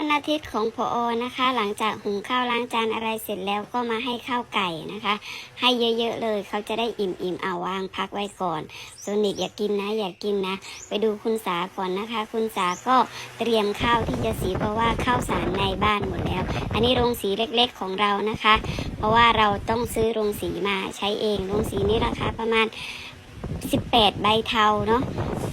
วันอาทิตย์ของพออนะคะ หลังจากหุงข้าวล้างจานอะไรเสร็จแล้วก็มาให้ข้าวไก่นะคะ ให้เยอะๆเลยเขาจะได้อิ่มๆเอาวางพักไว้ก่อนโซนิกอยากกินนะอยากกินนะ ไปดูคุณสาก่อนนะคะ คุณสาก็เตรียมข้าวที่จะสีเพราะว่าข้าวสารในบ้านหมดแล้ว อันนี้โรงสีเล็กๆของเรานะคะ เพราะว่าเราต้องซื้อโรงสีมาใช้เองโรงสีนี้ราคาประมาณ 18 ใบเทาเนาะ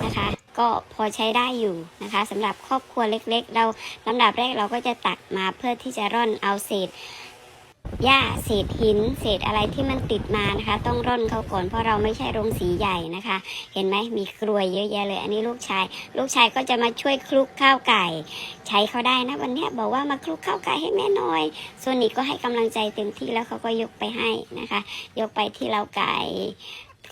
นะคะ ก็พอใช้ได้อยู่นะคะสำหรับครอบครัวเล็กๆ เราลำดับแรกเราก็จะตักมาเพื่อที่จะร่อนเอาเศษหญ้าเศษหิน เศษอะไรที่มันติดมานะคะ ต้องร่อนเขาก่อนเพราะเราไม่ใช่โรงสีใหญ่นะคะ เห็นไหมมีกรวยเยอะแยะเลย อันนี้ลูกชาย ลูกชายก็จะมาช่วยคลุกข้าวไก่ ใช้เขาได้นะวันนี้บอกว่ามาคลุกข้าวไก่ให้แม่หน่อยส่วนนี้ก็ให้กำลังใจเต็มที่แล้วเขาก็ยกไปให้นะคะ ยกไปที่เราไก่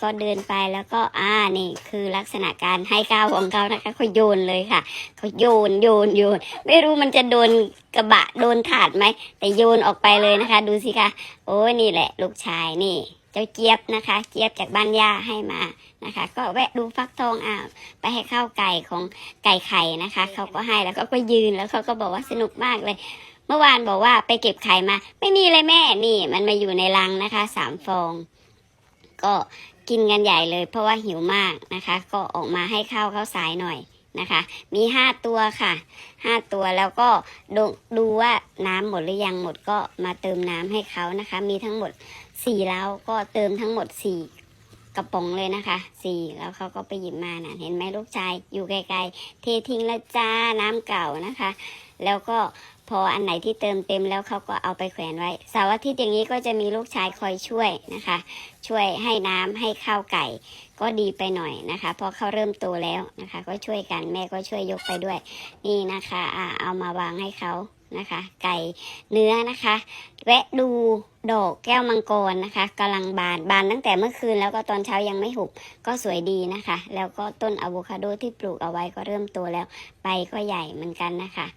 ก็เดินไปแล้วก็อ่านี่คือลักษณะการให้ข้าวของเขานะคะเขาโยนเลยค่ะเขาโยนโยนโยน ไม่รู้มันจะโดนกระบะโดนถาดไหมแต่โยนออกไปเลยนะคะ ดูสิคะโอ้นี่แหละ ลูกชายนี่ เจ้าเจี๊ยบนะคะ เจี๊ยบจากบ้านย่าให้มานะคะ ก็แวะดูฟักทองอ่าวไปให้ข้าวไก่ของไก่ไข่นะคะเขาก็ให้แล้วก็ไปยืนแล้วเขาก็บอกว่าสนุกมากเลยเมื่อวานบอกว่าไปเก็บไข่มา ไม่มีเลยแม่นี่ มันมาอยู่ในรังนะคะสามฟอง ก็กินกันใหญ่เลย เพราะว่าหิวมากนะคะ ก็ออกมาให้ข้าวข้าวสายหน่อยนะคะ มีห้าตัวค่ะห้าตัวแล้วก็ดูดูว่าน้ำหมดหรือยังหมดก็มาเติมน้ำให้เขานะคะ มีทั้งหมดสี่แล้วก็เติมทั้งหมดสี่กระป๋องเลยนะคะสี่แล้วเขาก็ไปหยิบมานะ่ะ เห็นไหมลูกชายอยู่ไกลๆเททิ้งแล้วจ้าน้ำเก่านะคะ แล้วก็ ออันไหนที่เติมเต็มแล้วเขาก็เอาไปแขวนไว้เสาร์อาทิตย์อย่างนี้ก็จะมีลูกชายคอยช่วยนะคะ ช่วยให้น้ำให้ข้าวไก่ ก็ดีไปหน่อยนะคะเพราะเขาเริ่มโตแล้วนะคะ ก็ช่วยกันแม่ก็ช่วยยกไปด้วย นี่นะคะอ่าเอามาวางให้เขานะคะ ไก่เนื้อนะคะ แวะดู ดอกแก้วมังกรนะคะกำลังบานบานตั้งแต่เมื่อคืนแล้วก็ตอนเช้ายังไม่หุบก็สวยดีนะคะ แล้วก็ต้นอะโวคาโดที่ปลูกเอาไว้ก็เริ่มโตแล้วใบก็ใหญ่เหมือนกันนะคะ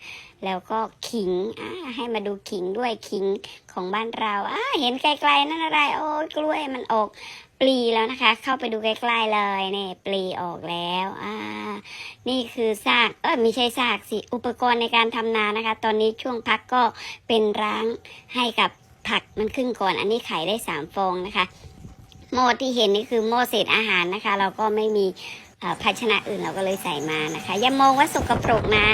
แล้วก็ขิงให้มาดูขิงด้วยขิงของบ้านเราเห็นไกลๆนั่นอะไร โอ้ยกล้วยมันออกปลีแล้วนะคะ เข้าไปดูใกล้ๆเลยเนี่ยปลีออกแล้วอ่านี่คือซากเออไม่ใช่ซากสิอุปกรณ์ในการทำนานะคะ ตอนนี้ช่วงพักก็เป็นร้างให้กับ ผักมันขึ้นก่อน อันนี้ไข่ได้สามฟองนะคะ หม้อที่เห็นนี่คือหม้อเศษอาหารนะคะ เราก็ไม่มีภาชนะอื่นเราก็เลยใส่มานะคะ อย่ามองว่าสกปรกนะ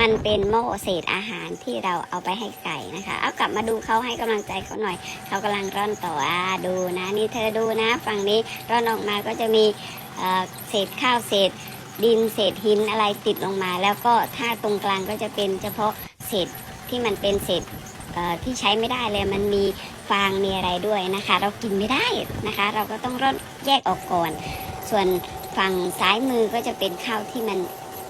มันเป็นหม้อเศษอาหารที่เราเอาไปให้ไก่นะคะ เอากลับมาดูเขาให้กำลังใจเขาหน่อย เขากำลังร่อนต่ออ่าดูนะนี่เธอดูนะ ฝั่งนี้ร่อนออกมาก็จะมีเเศษข้าวเศษดินเศษหินอะไรติดลงมา แล้วก็ถ้าตรงกลางก็จะเป็นเฉพาะเศษที่มันเป็นเศษ ที่ใช้ไม่ได้เลยมันมีฟางมีอะไรด้วยนะคะ เรากินไม่ได้นะคะ เราก็ต้องร่อนแยกออกก่อน ส่วนฝั่งซ้ายมือก็จะเป็นข้าวที่มัน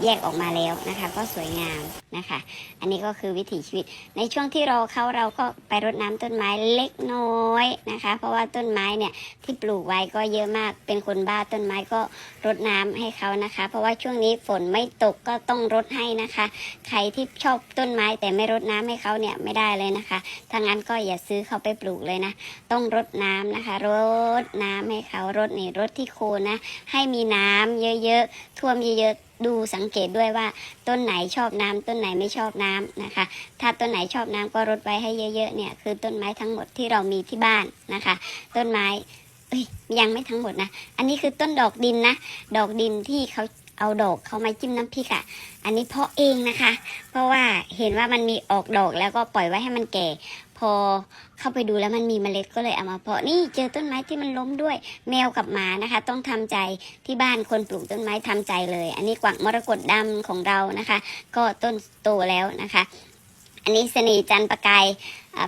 แยกออกมาแล้วนะคะ ก็สวยงามนะคะ อันนี้ก็คือวิถีชีวิต ในช่วงที่รอเขาเราก็ไปรดน้ำต้นไม้เล็กน้อยนะคะ เพราะว่าต้นไม้เนี่ยที่ปลูกไว้ก็เยอะมาก เป็นคนบ้าต้นไม้ก็รดน้ำให้เขานะคะ เพราะว่าช่วงนี้ฝนไม่ตกก็ต้องรดให้นะคะ ใครที่ชอบต้นไม้แต่ไม่รดน้ำให้เขาเนี่ยไม่ได้เลยนะคะถ้างั้นก็อย่าซื้อเขาไปปลูกเลยนะ ต้องรดน้ำนะคะ รดน้ำให้เขารดนี่รดที่โคนนะ ให้มีน้ำเยอะๆท่วมเยอะๆดูสังเกตด้วยว่าต้นไหนชอบน้ำต้นไหนไม่ชอบน้ำนะคะ ถ้าต้นไหนชอบน้ำก็รดไว้ให้เยอะๆเนี่ยคือต้นไม้ทั้งหมดที่เรามีที่บ้านนะคะ ต้นไม้ยังไม่ทั้งหมดนะ อันนี้คือต้นดอกดินนะ ดอกดินที่เขาเอาดอกเขามาจิ้มน้ำพริกอะ่ะ อันนี้เพาะเองนะคะ เพราะว่าเห็นว่ามันมีออกดอกแล้วก็ปล่อยไว้ให้มันแก่ พอเข้าไปดูแล้วมันมีเมล็ดก็เลยเอามาเพาะนี่เจอต้นไม้ที่มันล้มด้วย แมวกับหมานะคะ ต้องทำใจที่บ้านคนปลูกต้นไม้ทำใจเลย อันนี้กวักมรกตดำของเรานะคะ ก็ต้นโตแล้วนะคะ อันนี้สนีจันประกาย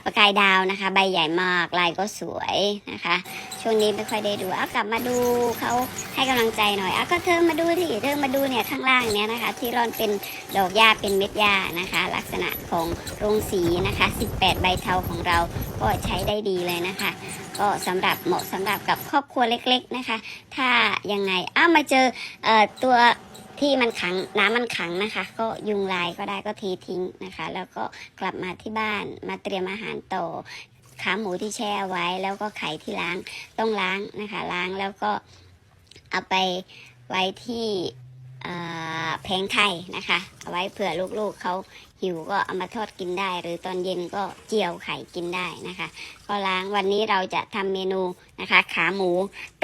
ประกายดาวนะคะ ใบใหญ่มากลายก็สวยนะคะ ช่วงนี้ไม่ค่อยได้ดูเอากลับมาดูเขาให้กำลังใจหน่อยเอาก็เธอมาดูที่เธอมาดูเนี่ยข้างล่างเนี่ยนะคะ ที่ร่อนเป็นดอกหญ้าเป็นเม็ดหญ้านะคะ ลักษณะของโรงสีนะคะ 18 ใบเทาของเราก็ใช้ได้ดีเลยนะคะ ก็สำหรับเหมาะสำหรับกับครอบครัวเล็ก ๆนะคะ ถ้ายังไงอ้ามาเจอเอตัว ที่มันขังน้ำมันขังนะคะ ก็ยุงลายก็ได้ก็ทีทิ้งนะคะ แล้วก็กลับมาที่บ้านมาเตรียมอาหารต่อขาหมูที่แช่ไว้แล้วก็ไข่ที่ล้างต้องล้างนะคะ ล้างแล้วก็เอาไปไว้ที่ แผงไข่นะคะ เอาไว้เผื่อลูกๆเขาหิวก็เอามาทอดกินได้ หรือตอนเย็นก็เจียวไข่กินได้นะคะ ก็ล้างวันนี้เราจะทำเมนูนะคะ ขาหมู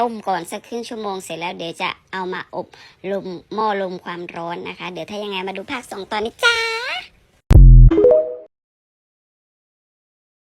ต้มก่อนสักครึ่งชั่วโมงเสร็จแล้วเดี๋ยวจะเอามาอบลมหม้อลมความร้อนนะคะ เดี๋ยวถ้ายังไงมาดูภาคสองตอนนี้จ้า